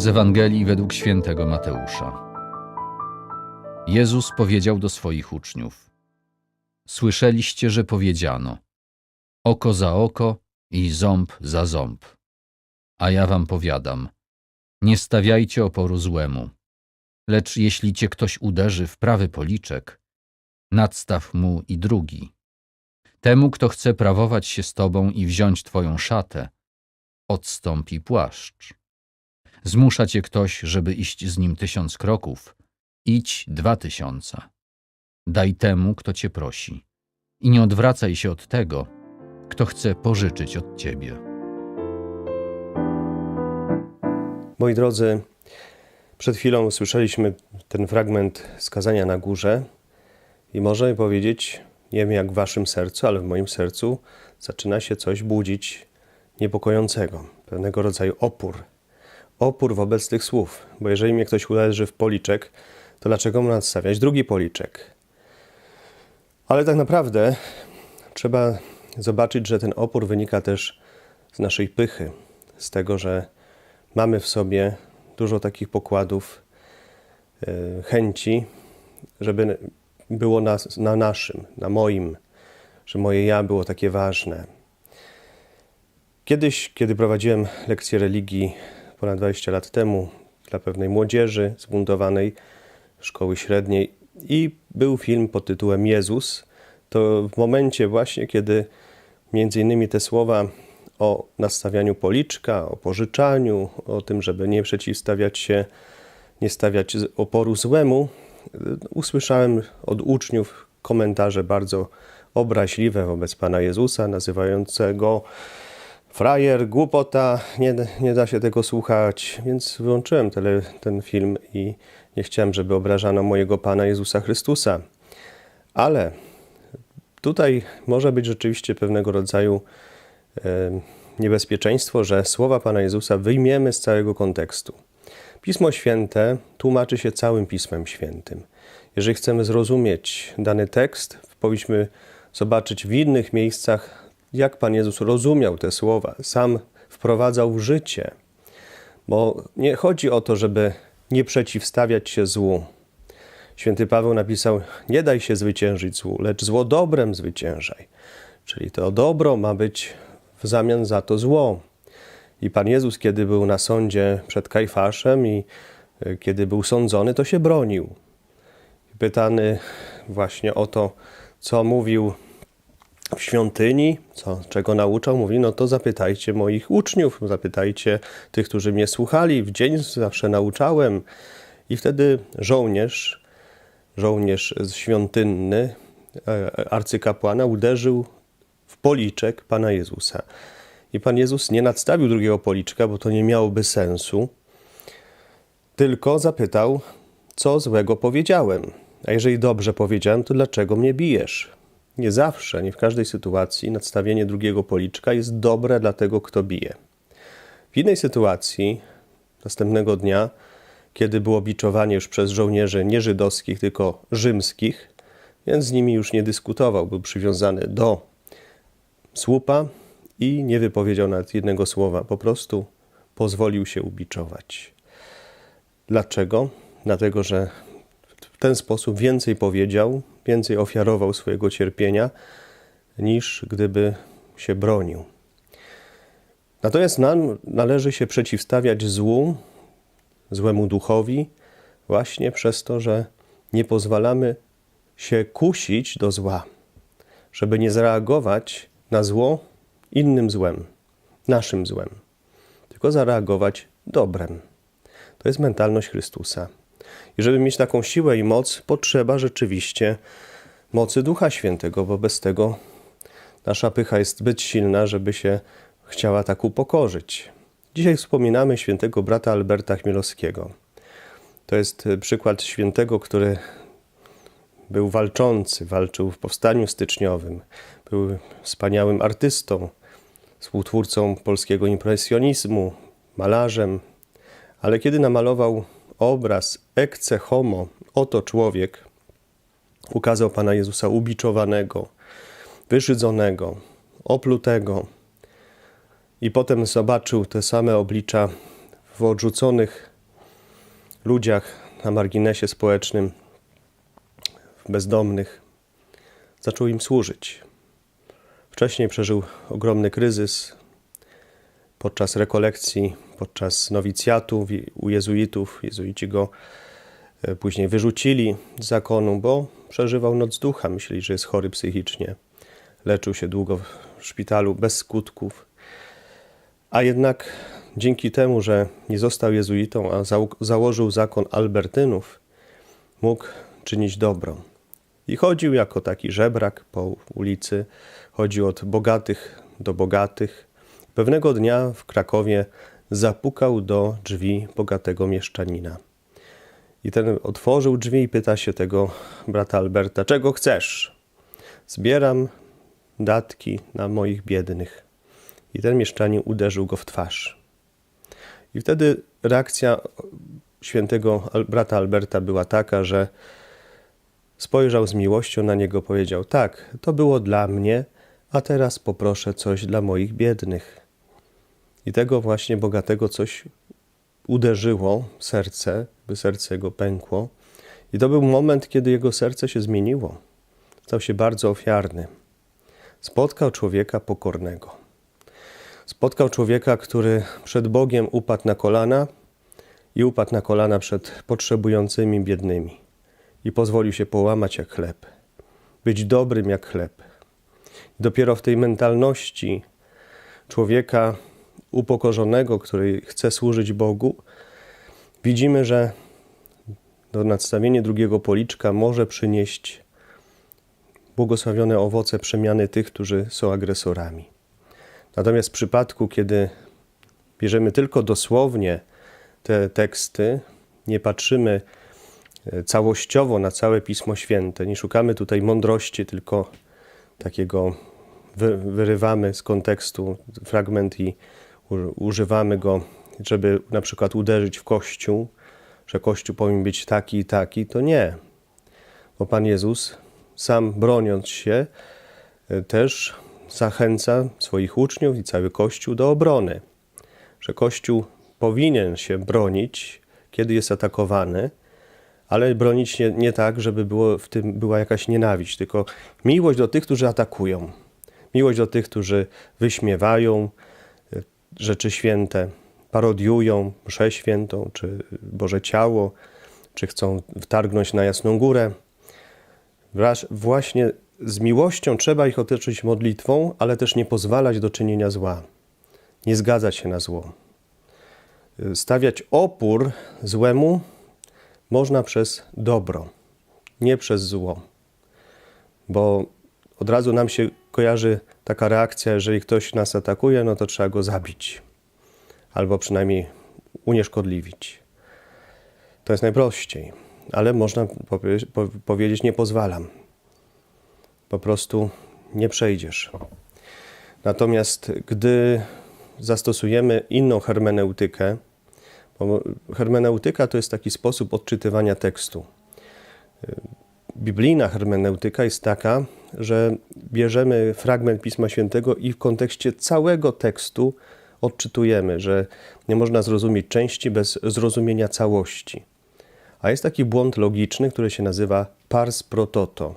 Z Ewangelii według świętego Mateusza. Jezus powiedział do swoich uczniów: Słyszeliście, że powiedziano: Oko za oko i ząb za ząb. A ja wam powiadam: Nie stawiajcie oporu złemu. Lecz jeśli cię ktoś uderzy w prawy policzek, nadstaw mu i drugi. Temu, kto chce prawować się z tobą i wziąć twoją szatę, odstąpi płaszcz. Zmusza cię ktoś, żeby iść z nim tysiąc kroków, idź dwa tysiące. Daj temu, kto cię prosi. I nie odwracaj się od tego, kto chce pożyczyć od ciebie. Moi drodzy, przed chwilą usłyszeliśmy ten fragment skazania na górze i możemy powiedzieć, nie wiem jak w waszym sercu, ale w moim sercu zaczyna się coś budzić niepokojącego, pewnego rodzaju opór. Opór wobec tych słów, bo jeżeli mnie ktoś uderzy w policzek, to dlaczego mam nadstawiać drugi policzek? Ale tak naprawdę trzeba zobaczyć, że ten opór wynika też z naszej pychy, z tego, że mamy w sobie dużo takich pokładów, e, chęci, żeby było na, na naszym, na moim, że moje ja było takie ważne. Kiedyś, kiedy prowadziłem lekcję religii ponad 20 lat temu dla pewnej młodzieży zbuntowanej szkoły średniej. I był film pod tytułem Jezus, to w momencie właśnie, kiedy między innymi te słowa o nastawianiu policzka, o pożyczaniu, o tym, żeby nie przeciwstawiać się, nie stawiać oporu złemu, usłyszałem od uczniów komentarze bardzo obraźliwe wobec Pana Jezusa, nazywającego frajer, głupota, nie, nie da się tego słuchać, więc wyłączyłem tele, ten film i nie chciałem, żeby obrażano mojego Pana Jezusa Chrystusa. Ale tutaj może być rzeczywiście pewnego rodzaju niebezpieczeństwo, że słowa Pana Jezusa wyjmiemy z całego kontekstu. Pismo Święte tłumaczy się całym Pismem Świętym. Jeżeli chcemy zrozumieć dany tekst, powinniśmy zobaczyć w innych miejscach, jak Pan Jezus rozumiał te słowa, sam wprowadzał w życie. Bo nie chodzi o to, żeby nie przeciwstawiać się złu. Święty Paweł napisał: Nie daj się zwyciężyć złu, lecz zło dobrem zwyciężaj. Czyli to dobro ma być w zamian za to zło. I Pan Jezus, kiedy był na sądzie przed Kajfaszem i y, kiedy był sądzony, to się bronił. Pytany właśnie o to, co mówił w świątyni, co, czego nauczał, mówi, no to zapytajcie moich uczniów, zapytajcie tych, którzy mnie słuchali. W dzień zawsze nauczałem. I wtedy żołnierz, żołnierz świątynny, e, arcykapłana, uderzył w policzek Pana Jezusa. I Pan Jezus nie nadstawił drugiego policzka, bo to nie miałoby sensu, tylko zapytał, co złego powiedziałem. A jeżeli dobrze powiedziałem, to dlaczego mnie bijesz? Nie zawsze, nie w każdej sytuacji nadstawienie drugiego policzka jest dobre dla tego, kto bije. W innej sytuacji, następnego dnia, kiedy było biczowanie już przez żołnierzy nie żydowskich, tylko rzymskich, więc z nimi już nie dyskutował, był przywiązany do słupa i nie wypowiedział nawet jednego słowa, po prostu pozwolił się ubiczować. Dlaczego? Dlatego, że w ten sposób więcej powiedział, więcej ofiarował swojego cierpienia, niż gdyby się bronił. Natomiast nam należy się przeciwstawiać złu, złemu duchowi, właśnie przez to, że nie pozwalamy się kusić do zła, żeby nie zareagować na zło innym złem, naszym złem, tylko zareagować dobrem. To jest mentalność Chrystusa. I żeby mieć taką siłę i moc, potrzeba rzeczywiście mocy Ducha Świętego, bo bez tego nasza pycha jest zbyt silna, żeby się chciała tak upokorzyć. Dzisiaj wspominamy świętego brata Alberta Chmielowskiego. To jest e, przykład świętego, który był walczący, walczył w powstaniu styczniowym, był wspaniałym artystą, współtwórcą polskiego impresjonizmu, malarzem, ale kiedy namalował obraz Ecce Homo, oto człowiek, ukazał Pana Jezusa ubiczowanego, wyszydzonego, oplutego i potem zobaczył te same oblicza w odrzuconych ludziach na marginesie społecznym, w bezdomnych. Zaczął im służyć. Wcześniej przeżył ogromny kryzys podczas rekolekcji, podczas nowicjatu wi- u jezuitów. Jezuici go e, później wyrzucili z zakonu, bo przeżywał noc ducha. Myśleli, że jest chory psychicznie. Leczył się długo w szpitalu bez skutków. A jednak dzięki temu, że nie został jezuitą, a zał- założył zakon Albertynów, mógł czynić dobro. I chodził jako taki żebrak po ulicy, chodził od bogatych do bogatych. Pewnego dnia w Krakowie zapukał do drzwi bogatego mieszczanina. I ten otworzył drzwi i pyta się tego brata Alberta: Czego chcesz? Zbieram datki na moich biednych. I ten mieszczanin uderzył go w twarz. I wtedy reakcja świętego brata Alberta była taka, że spojrzał z miłością na niego, powiedział: Tak, to było dla mnie, a teraz poproszę coś dla moich biednych. I tego właśnie bogatego coś uderzyło serce, by serce jego pękło. I to był moment, kiedy jego serce się zmieniło. Stał się bardzo ofiarny. Spotkał człowieka pokornego. Spotkał człowieka, który przed Bogiem upadł na kolana i upadł na kolana przed potrzebującymi biednymi i pozwolił się połamać jak chleb, być dobrym jak chleb. Dopiero w tej mentalności człowieka upokorzonego, który chce służyć Bogu, widzimy, że to nadstawienie drugiego policzka może przynieść błogosławione owoce przemiany tych, którzy są agresorami. Natomiast w przypadku, kiedy bierzemy tylko dosłownie te teksty, nie patrzymy e, całościowo na całe Pismo Święte, nie szukamy tutaj mądrości, tylko takiego wy, wyrywamy z kontekstu fragment i używamy go, żeby na przykład uderzyć w Kościół, że Kościół powinien być taki i taki, to nie. Bo Pan Jezus, sam broniąc się, e, też zachęca swoich uczniów i cały Kościół do obrony. Że Kościół powinien się bronić, kiedy jest atakowany, ale bronić nie, nie tak, żeby było w tym była jakaś nienawiść, tylko miłość do tych, którzy atakują. Miłość do tych, którzy wyśmiewają rzeczy święte, parodiują mszę świętą, czy Boże Ciało, czy chcą wtargnąć na Jasną Górę. Właśnie z miłością trzeba ich otoczyć modlitwą, ale też nie pozwalać do czynienia zła. Nie zgadzać się na zło. Stawiać opór złemu można przez dobro, nie przez zło. Bo od razu nam się kojarzy taka reakcja, jeżeli ktoś nas atakuje, no to trzeba go zabić. Albo przynajmniej unieszkodliwić. To jest najprościej. Ale można powie- po- powiedzieć, nie pozwalam po prostu nie przejdziesz. Natomiast gdy zastosujemy inną hermeneutykę, bo hermeneutyka to jest taki sposób odczytywania tekstu. Biblijna hermeneutyka jest taka, że bierzemy fragment Pisma Świętego i w kontekście całego tekstu odczytujemy, że nie można zrozumieć części bez zrozumienia całości. A jest taki błąd logiczny, który się nazywa pars pro toto,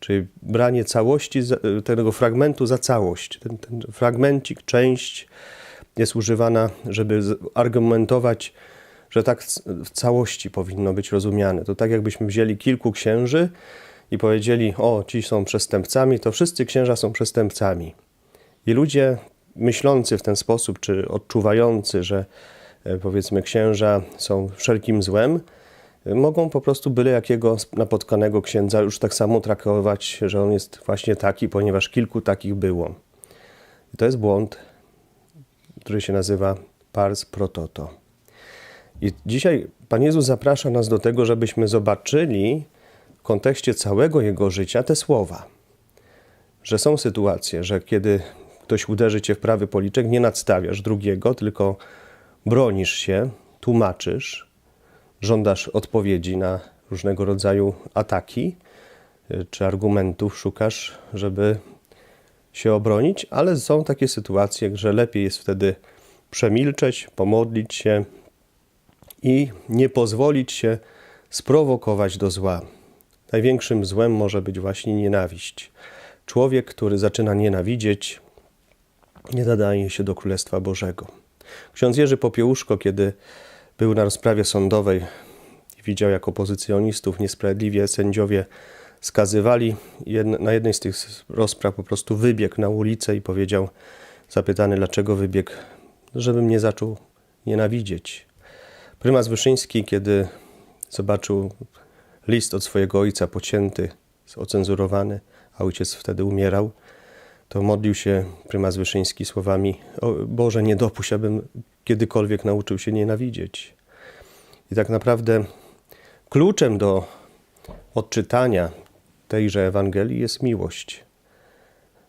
czyli branie całości tego fragmentu za całość. Ten, ten fragmencik, część jest używana, żeby argumentować, że tak w całości powinno być rozumiane. To tak jakbyśmy wzięli kilku księży i powiedzieli, o, ci są przestępcami, to wszyscy księża są przestępcami. I ludzie myślący w ten sposób, czy odczuwający, że e, powiedzmy księża są wszelkim złem, e, mogą po prostu byle jakiego napotkanego księdza już tak samo traktować, że on jest właśnie taki, ponieważ kilku takich było. I to jest błąd, który się nazywa pars pro toto. I dzisiaj Pan Jezus zaprasza nas do tego, żebyśmy zobaczyli kontekście całego Jego życia te słowa. Że są sytuacje, że kiedy ktoś uderzy cię w prawy policzek, nie nadstawiasz drugiego, tylko bronisz się, tłumaczysz, żądasz odpowiedzi na różnego rodzaju ataki y, czy argumentów, szukasz, żeby się obronić, ale są takie sytuacje, że lepiej jest wtedy przemilczeć, pomodlić się i nie pozwolić się sprowokować do zła. Największym złem może być właśnie nienawiść. Człowiek, który zaczyna nienawidzieć, nie nadaje się do Królestwa Bożego. Ksiądz Jerzy Popiełuszko, kiedy był na rozprawie sądowej i widział, jak opozycjonistów niesprawiedliwie sędziowie skazywali, na jednej z tych rozpraw po prostu wybiegł na ulicę i powiedział, zapytany, dlaczego wybiegł, żebym nie zaczął nienawidzieć. Prymas Wyszyński, kiedy zobaczył list od swojego ojca pocięty, ocenzurowany, a ojciec wtedy umierał, to modlił się prymas Wyszyński słowami: Boże, nie dopuść, abym kiedykolwiek nauczył się nienawidzieć. I tak naprawdę kluczem do odczytania tejże Ewangelii jest miłość.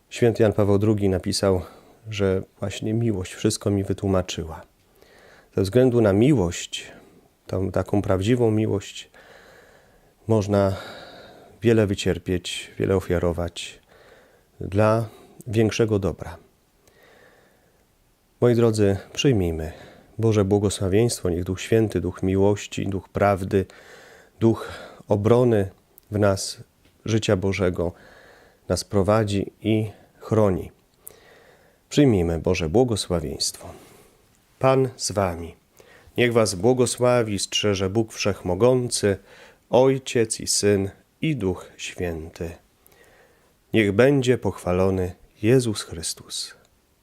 Święty Jan Paweł II napisał, że właśnie miłość wszystko mi wytłumaczyła. Ze względu na miłość, tą taką prawdziwą miłość, można wiele wycierpieć, wiele ofiarować dla większego dobra. Moi drodzy, przyjmijmy Boże błogosławieństwo, niech Duch Święty, Duch miłości, Duch prawdy, Duch obrony w nas życia Bożego nas prowadzi i chroni. Przyjmijmy Boże błogosławieństwo. Pan z wami. Niech was błogosławi, strzeże Bóg Wszechmogący, Ojciec i Syn i Duch Święty. Niech będzie pochwalony Jezus Chrystus.